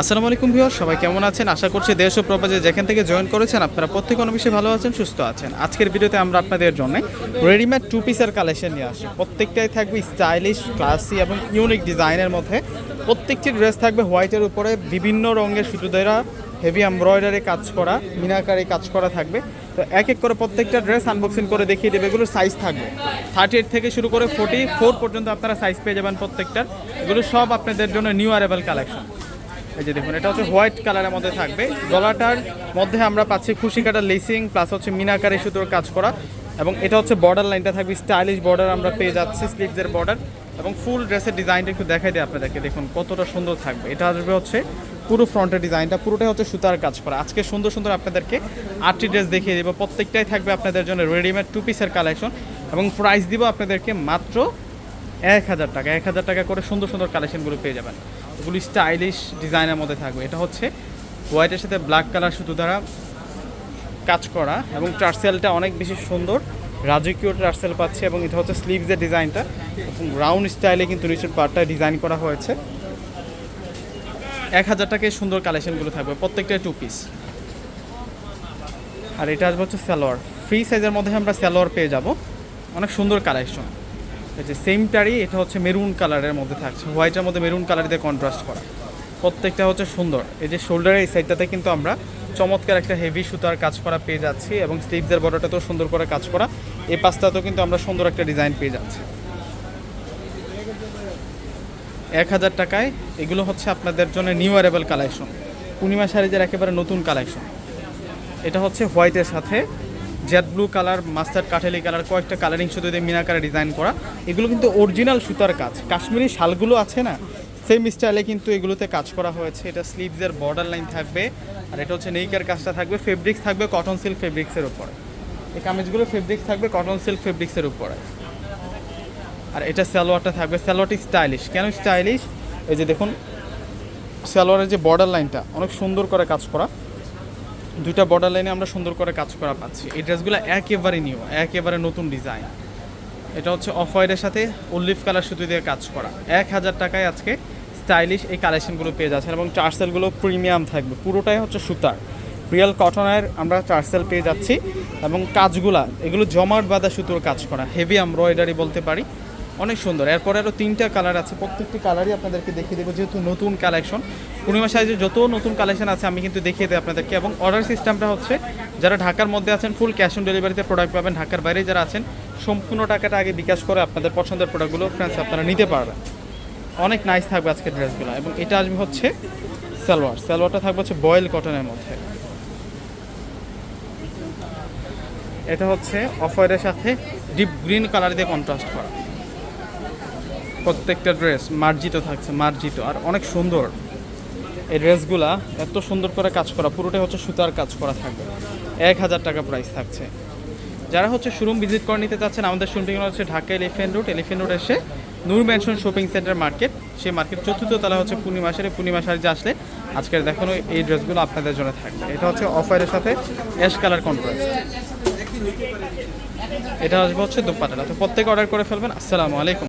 আসসালামু আলাইকুম ভিউয়ার সবাই কেমন আছেন? আশা করছি দেশ ও প্রবাসে যেখান থেকে জয়েন করেছেন, আপনারা প্রত্যেক অনুবিষে ভালো আছেন, সুস্থ আছেন। আজকের ভিডিওতে আমরা আপনাদের জন্য রেডিমেড টু পিসের কালেকশন নিয়ে আসি প্রত্যেকটাই থাকবে স্টাইলিশ ক্লাসি এবং ইউনিক ডিজাইনের মধ্যে। প্রত্যেকটি ড্রেস থাকবে হোয়াইটের উপরে, বিভিন্ন রঙের সুতো দেওয়া হেভি এমব্রয়ডারি কাজ করা, মিনাকারি কাজ করা থাকবে। তো এক এক করে প্রত্যেকটা ড্রেস আনবক্সিং করে দেখিয়ে দেবে এগুলোর সাইজ থাকবে। থার্টি এইট থেকে শুরু করে ফোর্টি ফোর পর্যন্ত আপনারা সাইজ পেয়ে যাবেন প্রত্যেকটার। এগুলো সব আপনাদের জন্য নিউ অ্যারেবল কালেকশন এই যে দেখুন, এটা হচ্ছে হোয়াইট কালারের মধ্যে থাকবে। গলাটার মধ্যে আমরা পাচ্ছি খুশি কাটার লেসিং প্লাস হচ্ছে মিনাকারি সুতোর কাজ করা। এবং এটা হচ্ছে বর্ডার লাইনটা থাকবে স্টাইলিশ বর্ডার আমরা পেয়ে যাচ্ছি স্লিভসের বর্ডার এবং ফুল ড্রেসের ডিজাইনটা একটু দেখাই দিই আপনাদেরকে। দেখুন, কতটা সুন্দর থাকবে। এটা আসবে হচ্ছে পুরো ফ্রন্টের ডিজাইনটা পুরোটাই হচ্ছে সুতার কাজ করা। আজকে সুন্দর সুন্দর আপনাদেরকে আটটি ড্রেস দেখিয়ে দেবো। প্রত্যেকটাই থাকবে আপনাদের জন্য রেডিমেড টু পিসের কালেকশন এবং প্রাইস দিব আপনাদেরকে মাত্র এক হাজার টাকা। এক হাজার টাকা করে সুন্দর সুন্দর কালেকশনগুলো পেয়ে যাবেন। এগুলি স্টাইলিশ ডিজাইনের মধ্যে থাকবে। এটা হচ্ছে হোয়াইটের সাথে ব্ল্যাক কালার সুতো দ্বারা কাজ করা এবং টার্সেলটা অনেক বেশি সুন্দর। রাজকীয় টার্সেল পাচ্ছে এবং এটা হচ্ছে স্লিভসের ডিজাইনটা। এবং রাউন্ড স্টাইলে কিন্তু নিচের পার্টটা ডিজাইন করা হয়েছে। এক হাজার টাকায় সুন্দর কালেকশনগুলো থাকবে প্রত্যেকটা টু পিস আর এটা আসবে হচ্ছে সালোয়ার। ফ্রি সাইজের মধ্যে আমরা সালোয়ার পেয়ে যাব। অনেক সুন্দর কালেকশন। যে সেমটারই এটা হচ্ছে মেরুন কালারের মধ্যে থাকছে। হোয়াইটের মধ্যে মেরুন কালার দিয়ে কন্ট্রাস্ট করা। প্রত্যেকটা হচ্ছে সুন্দর। এই যে শোল্ডারের এই সাইডটাতে কিন্তু আমরা চমৎকার একটা হেভি সুতার কাজ করা পেয়ে যাচ্ছি এবং স্লিভসের বর্ডারটাতেও সুন্দর করে কাজ করা। এই পাশটাতেও কিন্তু আমরা সুন্দর একটা ডিজাইন পেয়ে যাচ্ছি। এক হাজার টাকায় এগুলো হচ্ছে আপনাদের জন্য নিউ অ্যারেবল কালেকশন পূর্ণিমা শাড়িজের একেবারে নতুন কালেকশন এটা হচ্ছে হোয়াইটের সাথে জেড ব্লু কালার মাস্টার কাঠেলি কালার, কয়েকটা কালারিং সুতো দিয়ে মিনাকারে ডিজাইন করা। এগুলো কিন্তু অরিজিনাল সুতার কাজ। কাশ্মীরি শালগুলো আছে না? সেম স্টাইলে কিন্তু এগুলোতে কাজ করা হয়েছে। এটা স্লিভসের বর্ডার লাইন থাকবে। আর এটা হচ্ছে নেইকার কাজটা থাকবে। ফেব্রিক্স থাকবে কটন সিল্ক ফেব্রিক্সের উপরে। এই কামিজগুলো ফেব্রিক্স থাকবে কটন সিল্ক ফেব্রিক্সের উপরে। আর এটা সালোয়ারটা থাকবে। সালোয়ারটি স্টাইলিশ কেন স্টাইলিশ এই যে দেখুন, সালোয়ারের যে বর্ডার লাইনটা অনেক সুন্দর করে কাজ করা। দুইটা বর্ডার লাইনে আমরা সুন্দর করে কাজ করা পাচ্ছি। এই ড্রেসগুলো একেবারে নিউ একেবারে নতুন ডিজাইন এটা হচ্ছে অফ হোয়াইটের সাথে উল্লিফ কালার সুতো দিয়ে কাজ করা। এক হাজার টাকায় আজকে স্টাইলিশ এই কালেকশনগুলো পেয়ে যাচ্ছেন এবং চার্সেলগুলো প্রিমিয়াম থাকবে। পুরোটাই হচ্ছে সুতার। রিয়েল কটনের আমরা চার্সেল পেয়ে যাচ্ছি এবং কাজগুলা, এগুলো জমাট বাঁধা সুতোর কাজ করা। হেভি এমব্রয়ডারি বলতে পারি। অনেক সুন্দর। এরপরে আরও তিনটা কালার আছে। প্রত্যেকটি কালারই আপনাদেরকে দেখিয়ে দেবো, যেহেতু নতুন কালেকশন পূর্ণিমা সাইজের যত নতুন কালেকশন আছে, আমি কিন্তু দেখিয়ে দেবো আপনাদেরকে। এবং অর্ডার সিস্টেমটা হচ্ছে, যারা ঢাকার মধ্যে আছেন ফুল ক্যাশ অন ডেলিভারিতে প্রোডাক্ট পাবেন। ঢাকার বাইরে যারা আছেন, সম্পূর্ণ টাকাটা আগে বিকাশ করে আপনাদের পছন্দের প্রোডাক্টগুলো ফ্রেন্ডস আপনারা নিতে পারবেন। অনেক নাইস থাকবে আজকের ড্রেসগুলো এবং এটা আসবে হচ্ছে সালোয়ার। সালোয়ারটা থাকবে হচ্ছে বয়েল কটনের মধ্যে। এটা হচ্ছে অফ হোয়াইটের সাথে ডিপ গ্রিন কালার দিয়ে কন্ট্রাস্ট করা। প্রত্যেকটা ড্রেস মার্জিত থাকছে, মার্জিত। আর অনেক সুন্দর। এই ড্রেসগুলা এত সুন্দর করে কাজ করা, পুরোটাই হচ্ছে সুতার কাজ করা থাকবে। এক হাজার টাকা প্রাইস থাকছে। যারা হচ্ছে শোরুম ভিজিট করে নিতে চাচ্ছেন, আমাদের শোরুমটি হচ্ছে Dhaka elephant road elephant road এসে Noor mansion shopping centre market সেই মার্কেট চতুর্থ তালা হচ্ছে পূর্ণিমা শাড়ি পূর্ণিমা শাড়িতে আসলে, আজকের দেখানো এই ড্রেসগুলো আপনাদের জন্য থাকবে। এটা হচ্ছে অফারের সাথে অ্যাশ কালার কন্ট্রাস্ট এটা আসবে হচ্ছে দুপাটাটা। তো প্রত্যেকে অর্ডার করে ফেলবেন। আসসালামু আলাইকুম।